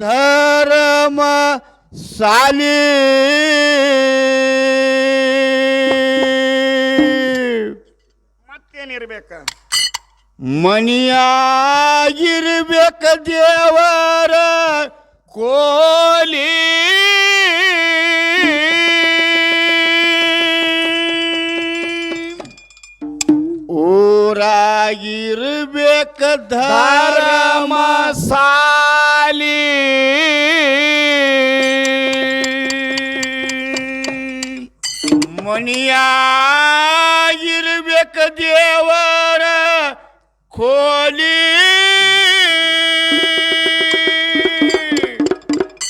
ಧರ್ಮ ಸಾಲಿ. ಮತ್ತೇನಿರ್ಬೇಕ? ಮಣಿಯಾಗಿರ್ಬೇಕ ದೇವರ ಕೋಲಿ. ಊರಾಗಿರ್ಬೇಕ ಧರ್ಮ ಸಾಲಿ. ಮನಿಯಾಗಿರ್ಬೇಕ ದೇವರ ಕೋಲಿ.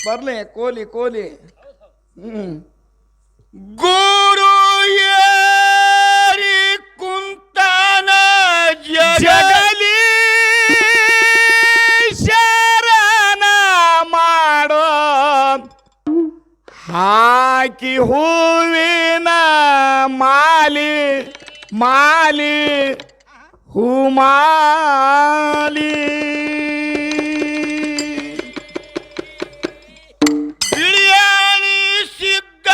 ಬರ್ಲಿ ಕೋಲಿ ಕೋಲಿ. ಹ್ಮ್. ಗುರು ಏರಿ ಕುಂತಾನ ಜಗಲಿ ಶರಣ ಮಾಡೋ. ಹಾಕಿ ಹೂವಿನ ಮಾಲಿ ಮಾಲಿ ಹೂಮಾಲಿ. ಬಿಳಿಯಾಣಿ ಸಿದ್ಧ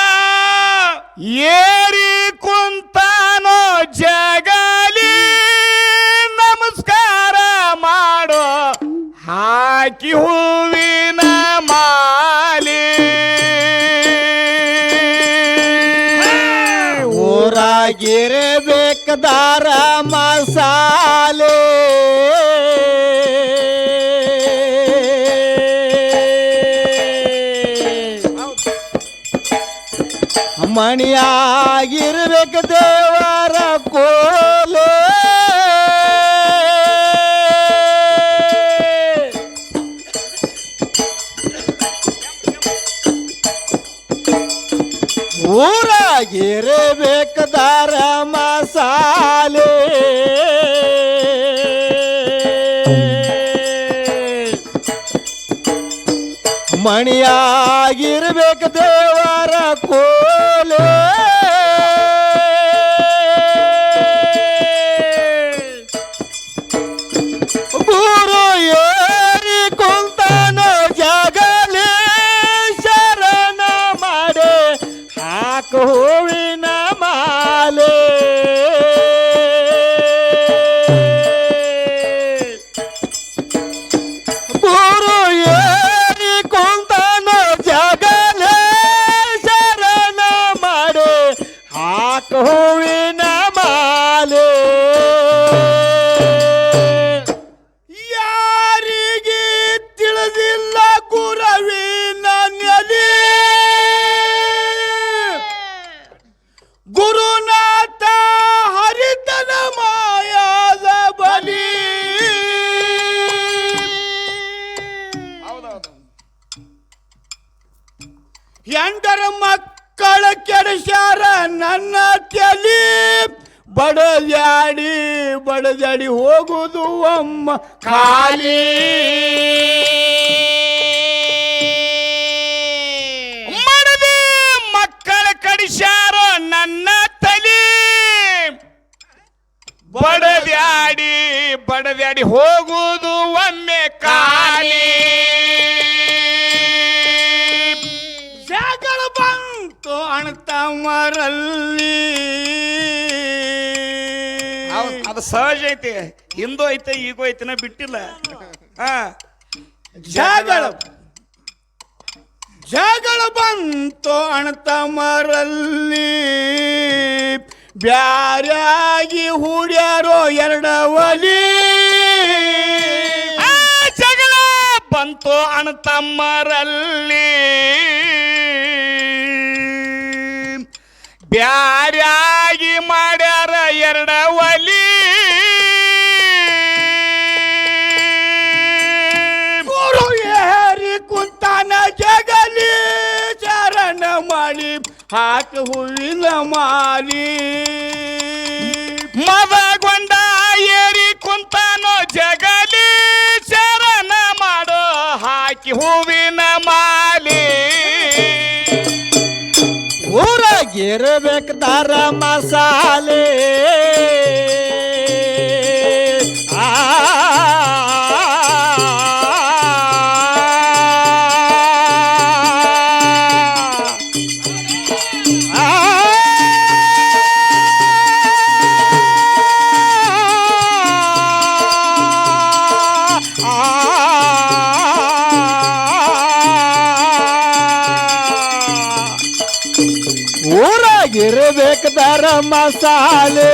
ಏರಿ ಕುಂತಾನೋ ಜಗಲಿ ನಮಸ್ಕಾರ ಮಾಡೋ ಹಾಕಿ ಹೂವಿನ ಊರಾಗಿರಬೇಕದಾರ ಮಸಾಲೆ. ಮಣಿಯಾಗಿರ್ಬೇಕು ದೇವರ ಕೋಲೆ. ಊರಾಗಿರ್ಬೇಕದಾರ ಮಸಾಲೆ ಮಣಿಯಾಗಿರ್ಬೇಕು ದೇವರ ಕೋಲೆ ಎಂಟರ ಮಕ್ಕಳ ಕೆಡಸ್ಯಾರ ನನ್ನ ತಲಿ. ಬಡದ್ಯಾಡಿ ಬಡದ್ಯಾಡಿ ಹೋಗುದು ಅಮ್ಮ ಖಾಲಿ. ಮಡದಿ ಮಕ್ಕಳ ಕಡಿಸ್ಯಾರ ನನ್ನ ತಲಿ. ಬಡದ್ಯಾಡಿ ಬಡದ್ಯಾಡಿ ಹೋಗುವುದು ಒಮ್ಮೆ ಖಾಲಿ. ಹೌದ್, ಅದು ಸಹಜ ಐತೆ. ಹಿಂದೂ ಐತೆ ಈಗೂ ಐತಿನ ಬಿಟ್ಟಿಲ್ಲ. ಹಾ. ಜಗಳ. ಜಗಳ ಬಂತು ಅಣತಮರಲ್ಲಿ. ಬ್ಯಾರಾಗಿ ಹೂಡ್ಯಾರೋ ಎರಡವಲಿ. ಜಗಳ ಬಂತು ಅಣ್ತಮ್ಮರಲ್ಲಿ ಬ್ಯಾರ್ಯಾಗಿ ಮಾಡ್ಯಾರ ಎರಡ ಒಲಿ. ಗುರು ಏರಿ ಕುಂತಾನ ಜಗಲಿ ಚರಣ ಮಾಡಿ ಹಾಕ ಹೂವಿನ ಮಾಲಿ. ಮದಗೊಂಡ ಏರಿ ಕುಂತಾನೋ ಜಗಲಿ ಊರಾಗಿರ್ಬೇಕು ದಾರ ಮಸಾಲೆ. ದರ ಮಸಾಲೆ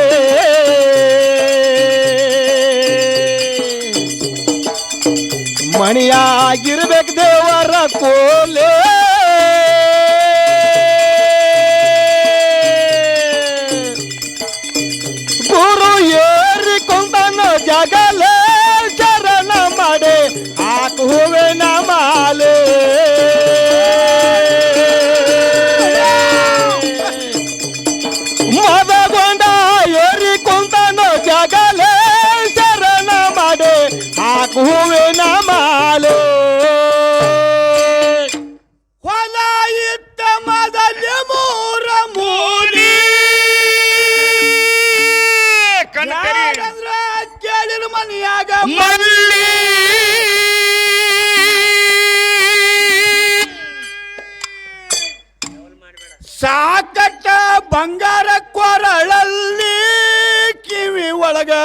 ಒಳಗ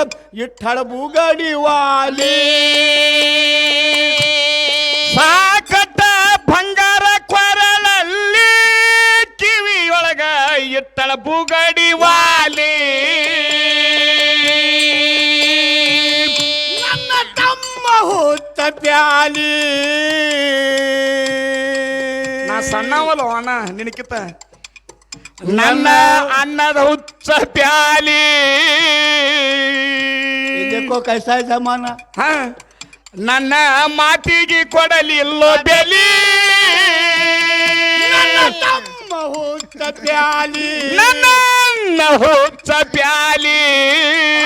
ಇಟ್ಟಳ ಬೂಗಡಿ ವಾಲಿ. ಸಾಕಟ್ಟ ಬಂಗಾರ ಕೊರಳಲ್ಲಿ ಕಿವಿಯೊಳಗ ಇಟ್ಟಳ ಬೂಗಡಿ ವಾಲಿ. ನನ್ನ ತಮ್ಮ ಹುತ್ತ ಪ್ಯಾಲಿ. ನಾ ಸಣ್ಣವಲ್ಲ ಅಣ್ಣ ನಿನಕಿತ ನನ್ನ ಅನ್ನದ ಹುಚ್ಚ ಪ್ಯಾಲಿ. ಇದಕ್ಕೋ ಕಸಾಯ ಜಮಾನ ಹ? ನನ್ನ ಮಾತಿಗೆ ಕೊಡಲಿಲ್ಲೋ ಬೆಲಿ. ನನ್ನ ತಮ್ಮ ಹುತ್ತ ಪ್ಯಾಲಿ. ನನ್ನ ಹುಚ್ಚ ಪ್ಯಾಲಿ.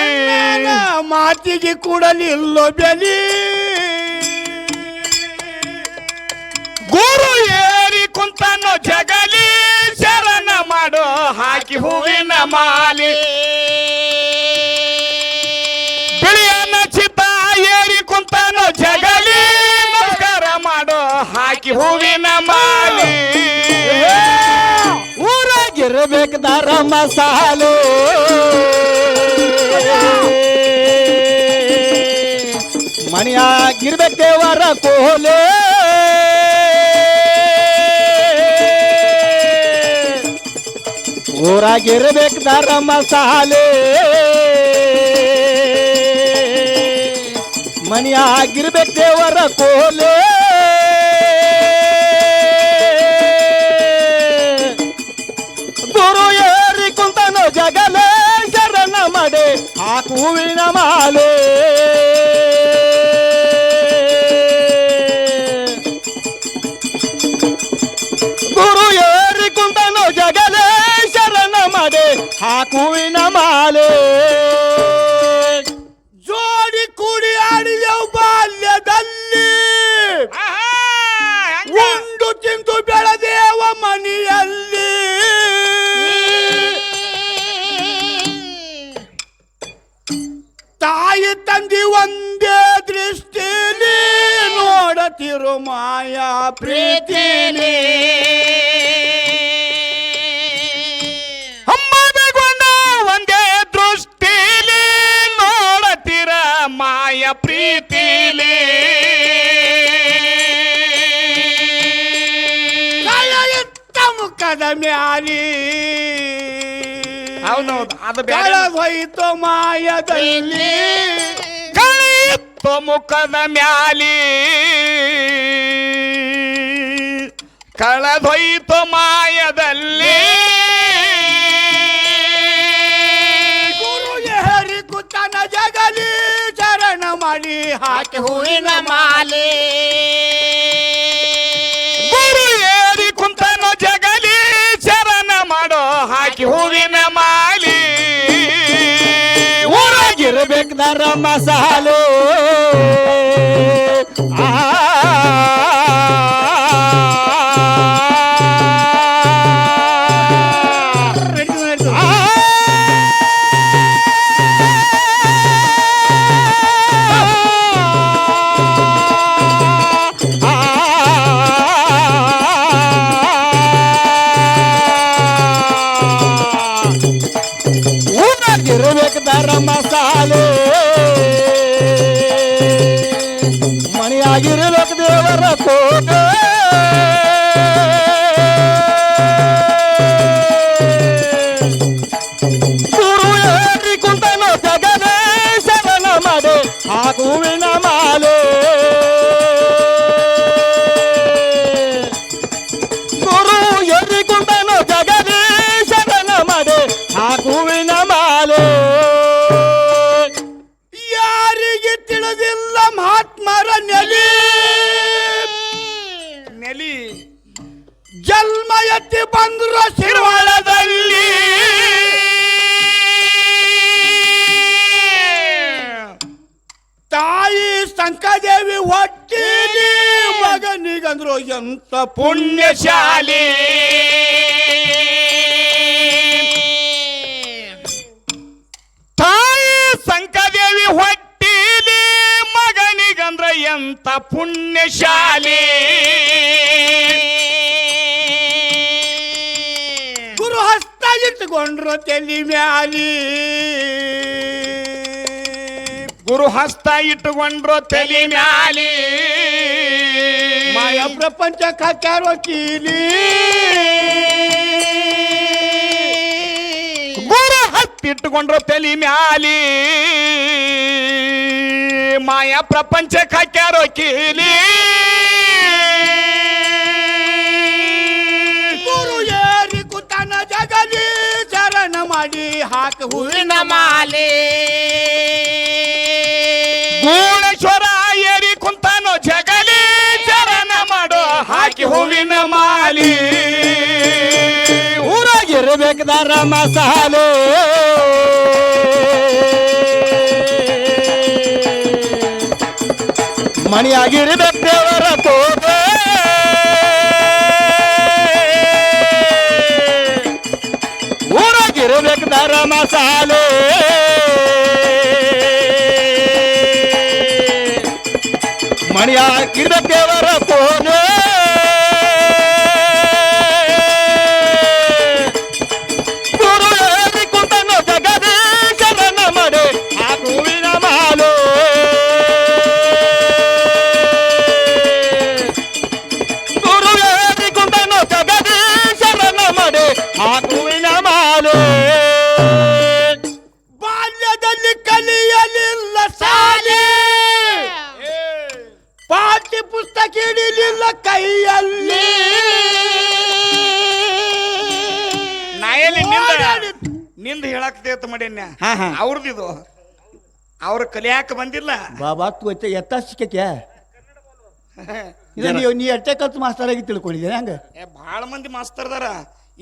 ಅಣ್ಣನ ಮಾತಿಗೆ ಕೂಡಲಿಲ್ಲೋ ಬೆಲಿ. ಗುರು ಏರಿ ಕುಂತನ ಶರಣ ಮಾಡೋ ಹಾಕಿ ಹೂವಿನ ಮಾಲಿ. ಬಿಳಿಯನ್ನ ಚಿತ್ತ ಏರಿ ಕುಂತನು ಜಗಲಿ. ನಮಸ್ಕಾರ ಮಾಡೋ, ಹಾಕಿ ಹೂವಿನ ಮಾಲಿ. ಊರಾಗಿರ್ಬೇಕು ದರ ಮಸಾಲು ಮಣಿಯಾಗಿರ್ಬೇಕು ದೇವರ ಕೋಲೆ. ಊರಾಗಿರ್ಬೇಕು ದರ ಸಾಲೆ. ಮಣಿಯಾಗಿರ್ಬೇಕು ದೇವರ ಕೋಲೆ. ಗುರು ಏರಿ ಕುಂತನು ಜಗಲೇ, ಶರಣ ಮಡೆ, ಆ ಹೂವಿನ ಮಾಲೆ. ಪ್ರೀತಿಲಿ. ಅಮ್ಮದಗೊಂಡ ಒಂದೇ ದೃಷ್ಟಿಲಿ ನೋಡತಿರ ಮಾಯ ಪ್ರೀತಿಲಿ. ಮುಖದ ಮ್ಯಾಲಿ. ಹೌದೌದು ಅದು ಹೋಯಿತು ಮಾಯದಲ್ಲಿ. ಕಳೆಯಿತ್ತು ಮುಖದ ಮ್ಯಾಲಿ. ಕಳೆದೊಯ್ತು ಮಾಯದಲ್ಲಿ. ಗುರು ಹರಿ ಕುತನ ಜಗಲಿ ಚರಣ ಮಾಡಿ ಹಾಕಿ ಹೂವಿನ ಮಾಲೆ. ಗುರು ಏರಿ ಕುಂತನ ಜಗಲಿ ಚರಣ ಮಾಡೋ ಹಾಕಿ ಹೂವಿನ ಮಾಲಿ. ಊರಾಗಿರ್ಬೇಕು ನರ ಮಸಾಲೆ குரு கொண்ட ಎಂತ ಪುಣ್ಯಶಾಲಿ? ಗುರುಹಸ್ತ ಇಟ್ಟುಕೊಂಡ್ರು ಇಟ್ಕೊಂಡ್ರು ತಲಿ ಮ್ಯಾಲಿ? ಗುರುಹಸ್ತ ಇಟ್ಟುಕೊಂಡ್ರು ತೆಲಿ ಮ್ಯಾಲಿ? ಮಾಯ ಪ್ರಪಂಚ ಹಾಕ್ಯಾರೋ ಕೀಲಿ? ಗುರುಹಸ್ತ ಇಟ್ಟುಕೊಂಡ್ರು ತೆಲಿ ಮ್ಯಾಲಿ? ಮಾಯ ಪ್ರಪಂಚಕ್ಕೆ ಹಾಕ್ಯಾರೋ ಕೀಲಿ. ಗುರು ಏರಿ ಕುತನ ಜಗಲಿ ಚರಣ ಮಾಡಿ ಹಾಕ ಹೂವಿನ ಮಾಲೆ. ಗುಣೇಶ್ವರ ಏರಿ ಕುಂತಾನೋ ಜಗಲಿ ಚರಣ ಮಾಡೋ ಹಾಕಿ ಹೂವಿನ ಮಾಲಿ. ಊರಾಗಿರ್ಬೇಕದಾರ ಮಸಾಲೆ. ಮಣಿಯಾಗಿರ್ಬೇಕು ದೇವರ ಕಲಿಯಾಕ ಬಂದಿಲ್ಲ? ಬಾಬಾ ತೋಯ್ತ ಎತ್ತ ಇದು ನೀವು ನೀ ಎಟ್ಟೆ ಕಲ್ತು ಮಾಸ್ತರ್ ಆಗಿ ತಿಳ್ಕೊಂಡಿದ್ದೀನಿ ಹಂಗ? ಏ ಭಾಳ ಮಂದಿ ಮಾಸ್ತರ್ದಾರ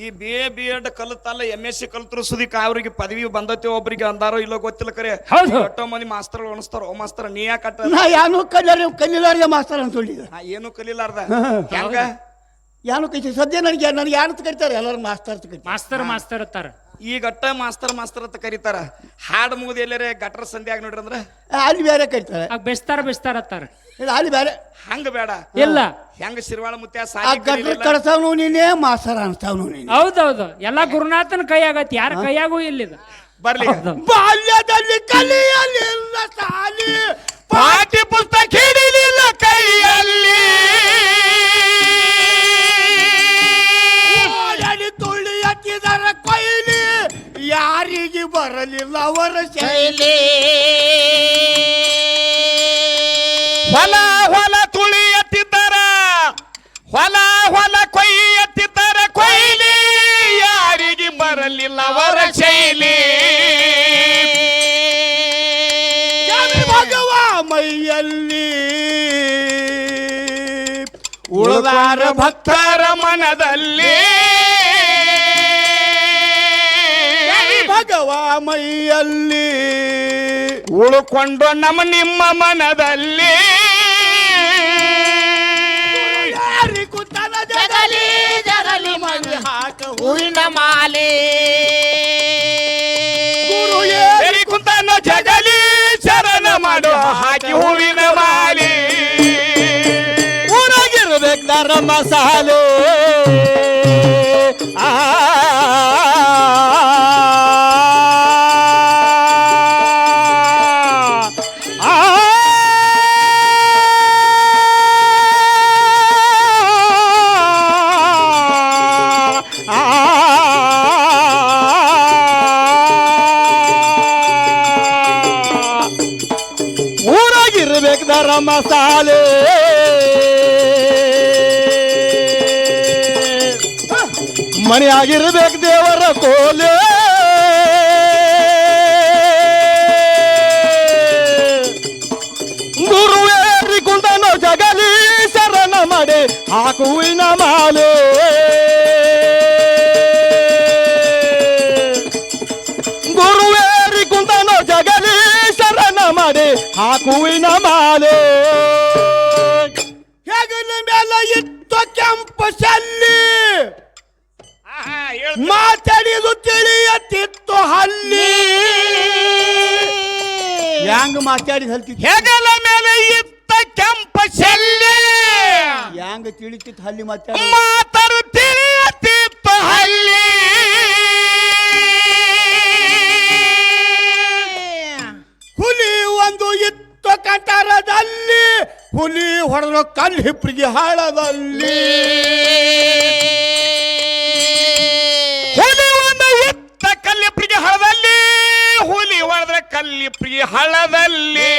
ಈ ಬಿ ಎ ಬಿ ಎಡ್ ಕಲಿತಲ್ಲ ಎಂ ಎಸ್ ಸಿ ಕಲ್ತರು ಸುದಿಕ ಅವ್ರಿಗೆ ಪದವಿ ಬಂದತಿ ಒಬ್ರಿಗೆ ಅಂದಾರೋ ಇಲ್ಲೋ ಗೊತ್ತಿಲ್ಲ ಕರೆ. ಹೌದು. ಎಷ್ಟೋ ಮಂದಿ ಮಾಸ್ತರ್ ಅನಿಸ್ತಾರ. ಓ ಮಾಸ್ತರ್ ನೀ ಯಾಕೆ ಕಟ್ಟ ನಾ ಯಾನು ಕಲಿಯಾರ ಕಲಿಲಾರ್ಗೆ ಮಾಸ್ತರ್ ಅಂತ ಹೇಳಿದ್ರು ನಾ ಏನು ಕಲಿಲಾರ್ದ. ಹೆಂಗ? ಯಾನು ಕೈ ಸದ್ಯ ನನಗೆ ನನಗೆ ಯಾರು ಕರಿತಾರೆ? ಎಲ್ಲರೂ ಮಾಸ್ತರ್ ಅಂತ ಕರಿತಾರೆ. ಮಾಸ್ತರ್ ಮಾಸ್ತರ್ ಅತ್ತಾರ ಈ ಗಟ್ಟ ಮಾಸ್ತರ್ ಮಾಸ್ತರ್ ಅಂತ ಕರೀತಾರ. ಹಾಡು ಮುಗಿದ ಎಲ್ಲರೇ ಗಟ್ರ ಸಂಧ್ಯಾಗ ನೋಡ್ರಿ ಅಂದ್ರ? ಅಲ್ಲಿ ಬೇರೆ ಕರಿತಾರೆ. ಆಗ ಬೆಸ್ತಾರ ಬೆಸ್ತಾರ ಅತ್ತಾರ ಇಲ್ಲ ಅಲ್ಲಿ ಬೇರೆ ಹಂಗ ಬೇಡ. ಇಲ್ಲ. ಹೆಂಗ ಶಿರವಾಳ ಮುತ್ಯ ಆ ಸಾಲಿ ಕಲೀಲಿಲ್ಲ. ಕಡಸವನು ನೀನೇ ಮಾಸ್ತರ್ ಅನ್ಸ್ತಾವನು ನೀನೆ. ಹೌದೌದು. ಎಲ್ಲಾ ಗುರುನಾಥನ ಆಗತ್ತೆ. ಯಾರ ಕೈಯಾಗೂ ಇಲ್ಲಿದ ಬರ್ಲಿ. ಹೌದು. ಬಾಲ್ಯದಲ್ಲಿ ಕಲಿಯಲಿಲ್ಲ ಸಾಲಿ. ಪಾಠ್ಯ ಪುಸ್ತಕ ಹಿಡಿಲಿಲ್ಲ ಕೈಯಲ್ಲಿ. ಬರಲಿಲ್ಲ ಅವರ ಶೈಲಿ ಹೊಲ ಹೊಲ ತುಳಿ ಎತ್ತಿದ್ದಾರ. ಹೊಲ ಹೊಲ ಕೊಯ್ಯಿ ಎತ್ತಿದ್ದಾರ ಕೊಯ್ಲಿ. ಯಾರಿಗೆ ಬರಲಿಲ್ಲ ಅವರ ಶೈಲಿ. ಭಗವ ಮೈಯಲ್ಲಿ. ಉಳದಾರ ಭಕ್ತರ ಮನದಲ್ಲಿ ಮೈಯಲ್ಲಿ ಉಳ್ಕೊಂಡು ನಮ್ಮ ನಿಮ್ಮ ಮನದಲ್ಲಿ. ಜಗಲಿ ಜಗಲಿ ಮಂದಿ ಹಾಕ ಹೂವಿನ ಮಾಲೆ. ಕುಂತಾನ ಜಗಲಿ ಶರಣ ಮಾಡು ಹಾಕಿ ಹೂವಿನ ಮಾಲಿ. ಊರಾಗಿರ್ಬೇಕು ಮಸಾಲೆ ಮನೆಯಾಗಿರ್ಬೇಕು ದೇವರ ಕೋಲೆ. ಗುರುವೇರಿ ಕುಂದನು ಜಗಲಿ ಶರಣ ಮಾಡಿ ಹಾಕುವಿನ ಮಾಲೆ. ಗುರುವೇರಿ ಕುಂದನು ಜಗಲಿ ಶರಣ ಮಾಡಿ ಹಾಕುವಿನ ಮಾಲೆ. ಹೇಗಲ ಮೇಲೆ ಇತ್ತು ಕೆಂಪು ಶಲ್ಲಿ ಮಾತಾಡಿದು ತಿಳಿಯತ್ತಿತ್ತು ಹಲ್ಲಿ. ಯಾಂಗ್ ಮಾತಾಡಿದ ಹಲ್ತಿ? ಹೆಗಲ ಮೇಲೆ ಇತ್ತ ಕೆಂಪ ಶಲ್ಯ ಯಾಂಗ್ ತಿಳಿತಿತ್ತು ಹಲ್ಲಿ ಮಾತಾಡಿ? ಮಾತರು ತಿಳಿಯತ್ತಿತ್ತು ಹಲ್ಲಿ. ಹುಲಿ ಒಂದು ಇತ್ತು ಕಟಾರದಲ್ಲಿ ಹುಲಿ ಹೊಡೆದ ಕಲ್ಲು ಹಿಪ್ರಿಗೆ ಹಾಳದಲ್ಲಿ. ಹೊಡೆದ್ರೆ ಕಲ್ಲಿಪ್ರಿಗೆ ಹಳದಲ್ಲಿ.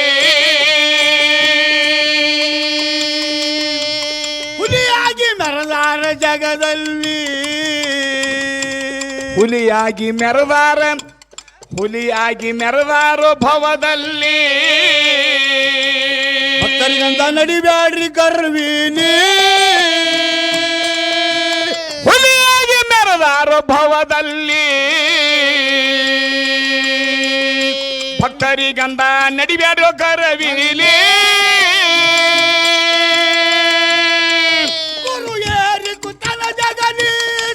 ಹುಲಿಯಾಗಿ ಮೆರದಾರ ಜಗದಲ್ಲಿ. ಹುಲಿಯಾಗಿ ಮೆರದಾರ ಹುಲಿಯಾಗಿ ಮೆರದಾರೋ ಭವದಲ್ಲಿ. ಭಕ್ತರಿಗಂತ ನಡಿಬ್ಯಾಡ್ರಿ ಕರ್ವೀನಿ. ಹುಲಿಯಾಗಿ ಮೆರದಾರೋ ಭವದಲ್ಲಿ. ಭಕ್ತರಿಗಂದ ನಡಿಬ್ಯಾಡೋ ಕರವಿಲಿ ಗುರು ಏರಿ ಕುತನ ಜಗಲಿ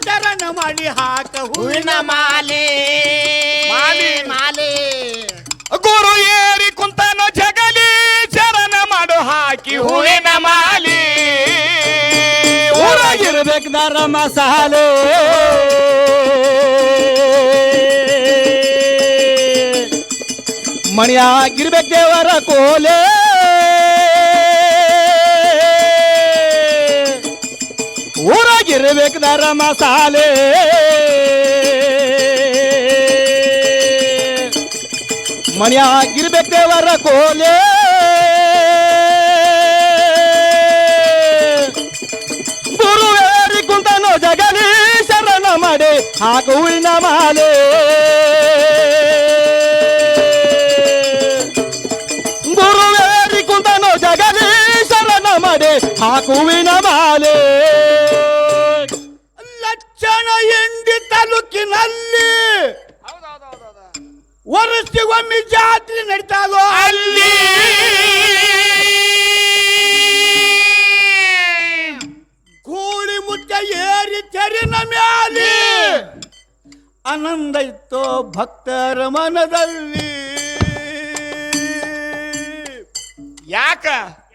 ಚರಣ ಮಾಡಿ ಹಾಕ ಹೂವಿನ ಮಾಲೆ. ಮಾಲೆ. ಮಾಲೆ. ಗುರು ಏರಿ ಕುಂತನ ಜಗಲಿ ಚರಣ ಮಾಡು ಹಾಕಿ ಹೂವಿನ ಮಾಲಿ. ಊರಾಗಿರ್ಬೇಕು ನರ ಮಸಾಲೆ ಮಣಿಯಾಗಿರ್ಬೇಕು ದೇವರ ಕೋಲೆ? ಊರಾಗಿರ್ಬೇಕು ದರ ಮಸಾಲೆ ಮಣಿಯಾಗಿರ್ಬೇಕು ದೇವರ ಕೋಲೆ? ಗುರುವೇರಿ ಕುಂತನು ಜಗಲಿ ಶರಣ ಮಾಡಿ ಹಾಕು ಹೂವಿನ ಮಾಲೆ. ಹೂವಿನ ಮಾಲೆ. ಲಕ್ಷಣ ಎಂಡಿ ತಾಲೂಕಿನಲ್ಲಿ ವರ್ಷಿಗೊಮ್ಮೆ ಜಾತ್ರೆ ನಡೀತಾದೋ ಅಲ್ಲಿ. ಕೂಳಿ ಮುಚ್ಚ ಏರಿ ತೆರಿನ ಮ್ಯಾಲೆ. ಆನಂದ ಇತ್ತು ಭಕ್ತರ ಮನದಲ್ಲಿ. ಯಾಕ?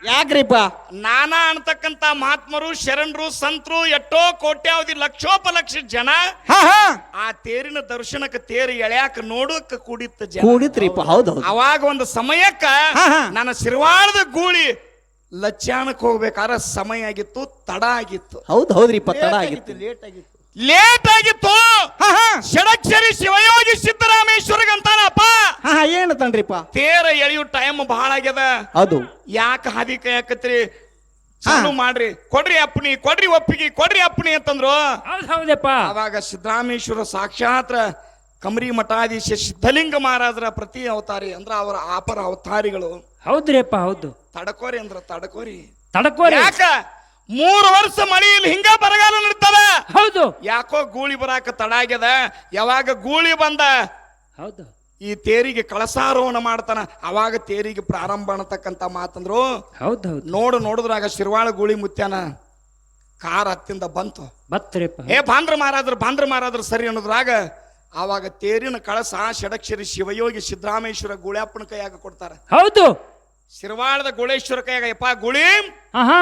ಯಾಕ್ರಿಪ್ಪ? ನಾನಾ ಅಂತಕ್ಕಂತ ಮಹಾತ್ಮರು ಶರಣರು ಸಂತರು ಎಷ್ಟೋ ಕೋಟ್ಯಾವಧಿ ಲಕ್ಷೋಪಲಕ್ಷ ಜನ ಹಾ ಹಾ. ಆ ತೇರಿನ ದರ್ಶನಕ್ಕೆ ತೇರು ಎಳ್ಯಾಕ ನೋಡೋಕ ಕೂಡಿತ್ತ ಜನ. ಕೂಡಿತ್ರಿಪ್ಪ ಹೌದು ಹೌದು. ಅವಾಗ ಒಂದು ಸಮಯಕ್ಕ ಹಾ, ಹಾ. ನನ್ನ ಸಿರವಾಳದ ಗೂಳಿ ಲಚ್ಚಾಣಕ್ಕೆ ಹೋಗ್ಬೇಕಾದ್ರೆ ಸಮಯ ಆಗಿತ್ತು ತಡ ಆಗಿತ್ತು. ಹೌದು ಹೌದ್ರಿಪ್ಪ ತಡ ಆಗಿತ್ತು ಲೇಟ್ ಆಗಿತ್ತು. ಲೇಟ್ ಆಗಿತ್ತು. ಹಾ ಹಾ. ಷಡಕ್ಷರಿ ಶಿವಯೋಗಿ ಸಿದ್ದರಾಮೇಶ್ವರಗಂತಾನಪ್ಪ ಹಾ ಹಾ ತೇರ ಎಳೆಯೋ ಟೈಮ್ ಬಹಳ ಆಗ್ಯದ. ಅದು. ಯಾಕ ಹಾದಿ ಕೈ ಚಾಲು ಮಾಡ್ರಿ. ಕೊಡ್ರಿ ಅಪ್ಪನಿ ಕೊಡ್ರಿ ಒಪ್ಪಿಗೆ ಕೊಡ್ರಿ ಅಪ್ಪನಿ ಅಂತಂದ್ರು. ಹೌದ್ ಹೌದಪ್ಪ ಅವಾಗ ಸಿದ್ದರಾಮೇಶ್ವರ ಸಾಕ್ಷಾತ್ ಕಮರಿ ಮಠಾಧೀಶ ಸಿದ್ಧಲಿಂಗ ಮಹಾರಾಜರ ಪ್ರತಿ ಅವತಾರಿ ಅಂದ್ರ ಅವರ ಆಪರ ಅವತಾರಿಗಳು. ಹೌದ್ರಿಪ್ಪ ಹೌದು. ತಡಕೋರಿ ಅಂದ್ರ ತಡಕೋರಿ. ತಡಕೋರಿ. ಯಾಕ? ಮೂರು ವರ್ಷ ಮಳೆಯಲ್ಲಿ ಹಿಂಗ ಬರಗಾಲ ನಡೀತದ. ಹೌದು. ಯಾಕೋ ಗೂಳಿ ಬರಾಕ ತಡ ಆಗ್ಯದ. ಯಾವಾಗ ಗೂಳಿ ಬಂದ? ಹೌದು. ಈ ತೇರಿಗೆ ಕಳಸಾರೋಹಣ ಮಾಡ್ತಾನ ಅವಾಗ ತೇರಿಗೆ ಪ್ರಾರಂಭ ಅನ್ನತಕ್ಕಂತ ಮಾತಂದ್ರು. ಹೌದ್ ಹೌದು ನೋಡು ನೋಡಿದ್ರಾಗ ಶಿರ್ವಾಳ ಗೂಳಿ ಮುತ್ಯಾನ ಕಾರ್ ಹತ್ತಿಂದ ಬಂತು. ಬತ್ತರಿಪ್ಪ. ಏ ಬಾಂದ್ರ ಮಾರಾದ್ರ ಬಾಂದ್ರ ಮಾರಾದ್ರ ಸರಿ ಅನ್ನೋದ್ರಾಗ ಆವಾಗ ತೇರಿನ ಕಳಸ ಷಡಕ್ಷರಿ ಶಿವಯೋಗಿ ಸಿದ್ದರಾಮೇಶ್ವರ ಗುಳ್ಯಾಪ್ಪನ ಕೈಯಾಗ ಕೊಡ್ತಾರ. ಹೌದು. ಶಿರ್ವಾಳದ ಗುಳೇಶ್ವರ ಕೈಯಾಗ ಯಪ್ಪ ಗುಳಿ ಹಾ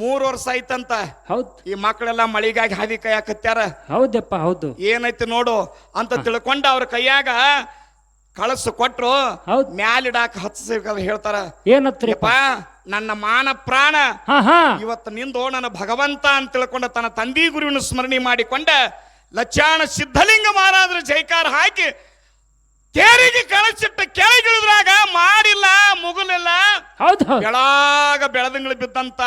ಮೂರ್ ವರ್ಷ ಆಯ್ತಂತ. ಹೌದ್. ಈ ಮಕ್ಕಳೆಲ್ಲ ಮಳಿಗಾಗಿ ಹಾದಿ ಕೈಯಾಗ ಹಾಕತ್ಯಾರ ಹೌದಪ್ಪ ಹೌದು. ಏನೈತಿ ನೋಡು ಅಂತ ತಿಳ್ಕೊಂಡ ಅವ್ರ ಕೈಯಾಗ ಕಳಸ ಕೊಟ್ರು. ಮ್ಯಾಲಿಡಾಕ ಹಚ್ಚ ಹೇಳ್ತಾರ. ಏನತ್ರಿಪ್ಪ ನನ್ನ ಮಾನ ಪ್ರಾಣ ಇವತ್ತು ನಿಂದು ನನ್ನ ಭಗವಂತ ಅಂತ ತಿಳ್ಕೊಂಡ ತನ್ನ ತಂದಿ ಗುರುವಿನ ಸ್ಮರಣೆ ಮಾಡಿಕೊಂಡ ಲಚ್ಚಾಣ ಸಿದ್ಧಲಿಂಗ ಮಹಾರಾಜರ ಜೈಕಾರ ಹಾಕಿ ತೇರಿಗೆ ಕಳಚಿಟ್ಟ ಕೆಳಗಿಳಿದ್ರಾಗ ಮಾಡಿಲ್ಲ ಮುಗುಲಿಲ್ಲ. ಬೆಳಾಗ ಬೆಳದಂಗಳು ಬಿದ್ದಂತ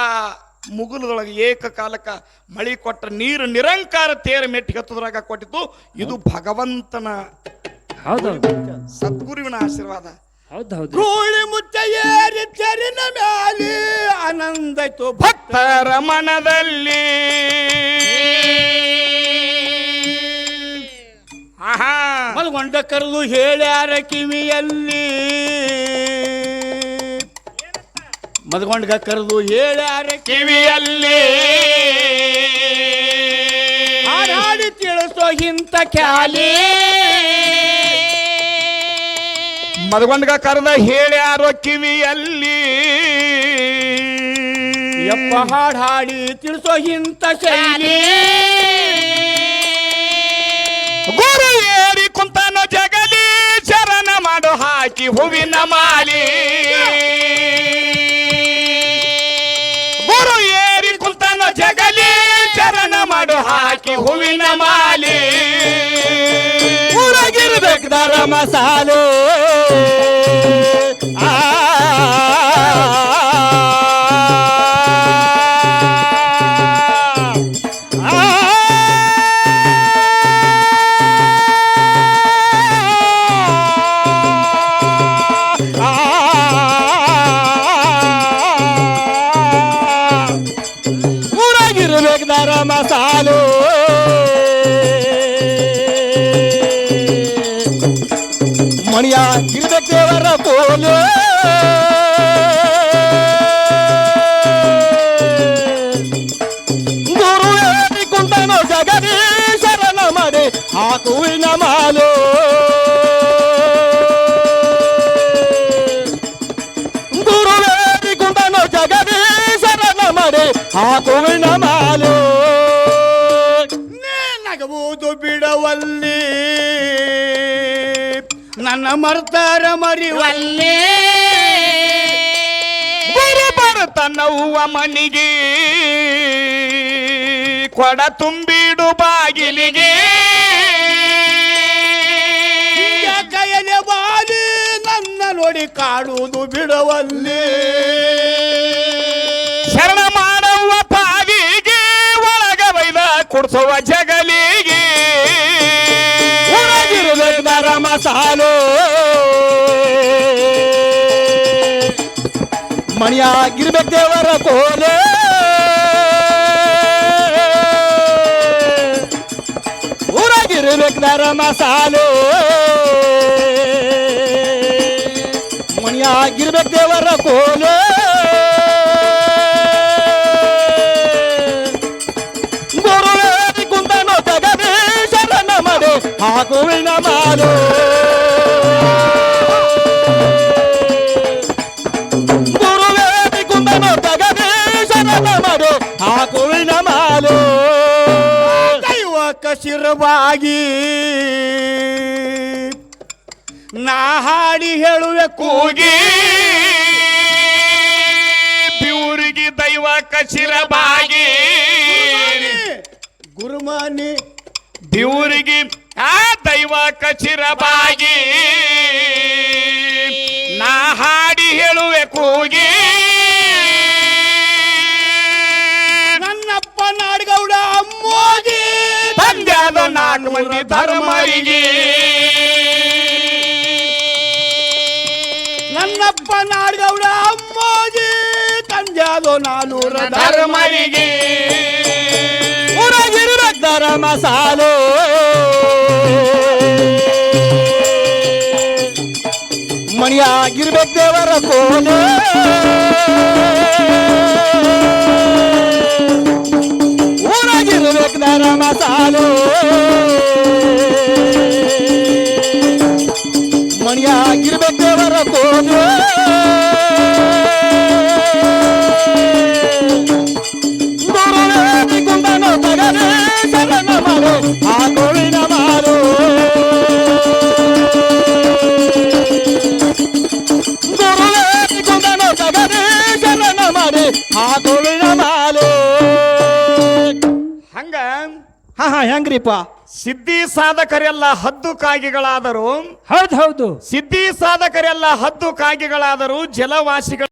ಮುಗುಲದೊಳಗೆ ಏಕಕಾಲಕ ಮಳಿ ಕೊಟ್ಟ ನೀರು ನಿರಂಕಾರ ತೇರ ಮೆಟ್ಟಿಗೆ ಹತ್ತದ್ರಾಗ ಕೊಟ್ಟಿತ್ತು ಇದು ಭಗವಂತನ ಹೌದು. ಸದ್ಗುರುವಿನ ಆಶೀರ್ವಾದ. ಹೌದೌದು ಧೂಳಿ ಮುಚ್ಚ ಏರಿ ಚರಿನ ಮ್ಯಾಲಿ ಆನಂದೈತು ಭಕ್ತರ ಮನದಲ್ಲಿ. ಆಹಾ. ಮಲ್ಗೊಂಡ ಕರೆದು ಹೇಳ್ಯಾರ ಕಿವಿಯಲ್ಲಿ. ಮಲ್ಗೊಂಡ ಕರೆದು ಹೇಳ್ಯಾರ ಕಿವಿಯಲ್ಲಿ. ಹಾಡಾಡಿ ತಿಳಿಸೋ ಇಂಥ ಖ್ಯಾಲಿ. ಮದಗೊಂಡ್ಗ ಕರೆದ ಹೇಳ್ಯಾರೋ ಕಿವಿಯಲ್ಲಿ. ಎಪ್ಪ ಹಾಡ್ ಹಾಡಿ ತಿಳಿಸೋ ಇಂತ ಶೈಲಿ. ಗುರು ಏರಿ ಕುಂತನ ಜಗಲಿ ಚರಣ ಮಾಡು ಹಾಕಿ ಹೂವಿನ ಮಾಲಿ. ಗುರು ಏರಿ ಕುಂತನ ಜಗಲಿ ಚರಣ ಮಾಡು ಹಾಕಿ ಹೂವಿನ ಮಾಲಿ. ಊರಾಗಿರ್ಬೇಕು ದರ ಮಸಾಲೆ ಮಾಡಿ ಹಾಕುವಿನ ಮಾಲು. ಗುರುವೇರಿ ಗುಂಡನು ಜಗದೀಶರನ ಮಾಡಿ ಹಾಕುವಿನ ಮಾಲು. ನಗಬಹುದು ಬಿಡವಲ್ಲಿ, ನನ್ನ ಮರ್ತಾರ ಮರಿವಲ್ಲಿ. ಗುರು ಬರುತ್ತನ್ನವ್ವ ಮನಿಗೆ ಕೊಡ ತುಂಬಿಡು ಬಾಗಿಲಿಗೆ. ನೋಡಿ ಕಾಡುವುದು ಬಿಡವಲ್ಲಿ. ಶರಣ ಮಾಡುವ ಪಾವಿಗೆ ಒಳಗ ಬೈದ ಕುಡ್ಸುವ ಜಗಲಿಗೆ. ಊರಾಗಿರ್ಬೇಕು ಸಾಲು. ಮಣಿಯಾಗಿರ್ಬೇಕು ದೇವರ ಕೋಲೆ. ಊರಾಗಿರ್ಬೇಕು ದರ ಮಸಾಲು ಮಣಿಯಾಗಿರ್ಬೇಕು ದೇವರ ಕೋಲು. ಗುರುವೇದಿ ಕುಂದನು ಜಗದೀಶರನ ಮಡೆ ಹಾಕುವಿನ ಮಾಲು ಕಸಿರವಾಗಿ ನಾ ಹಾಡಿ ಹೇಳುವೆ ಕೂಗಿ. ಬಿವ್ರಿಗೆ ದೈವ ಕಚಿರ ಬಾಗಿ. ಗುರುಮಾನಿ. ಬಿವ್ರಿಗೆ ಆ ದೈವ ಕಸಿರ ಬಾಗಿ. ನಾ ಹಾಡಿ ಹೇಳುವೆ ಕೂಗಿ. ನನ್ನಪ್ಪ ನಾಡಗೌಡ ಅಮ್ಮೋಗಿ. ತಂದ್ಯಾದ ನಾಲ್ಕು ಮಂದಿ ಧರ್ಮರಿಗೆ. ನಾನೂರ ಧರ್ಮರಿಗೆ ಊರಾಗಿರ್ಬೇಕು ಧರ್ಮ ಸಾಲು. ಮಣಿಯಾಗಿರ್ಬೇಕು ದೇವರ ಕೋಲೆ. ಹೆಂಗ್ರಿಪ್ಪ? ಸಿದ್ಧಿ ಸಾಧಕರೆಲ್ಲ ಹದ್ದು ಕಾಗಿಗಳಾದರು. ಹೌದು ಹೌದು. ಸಿದ್ಧಿ ಸಾಧಕರೆಲ್ಲ ಹದ್ದು ಕಾಗಿಗಳಾದರು. ಜಲವಾಸಿಗಳ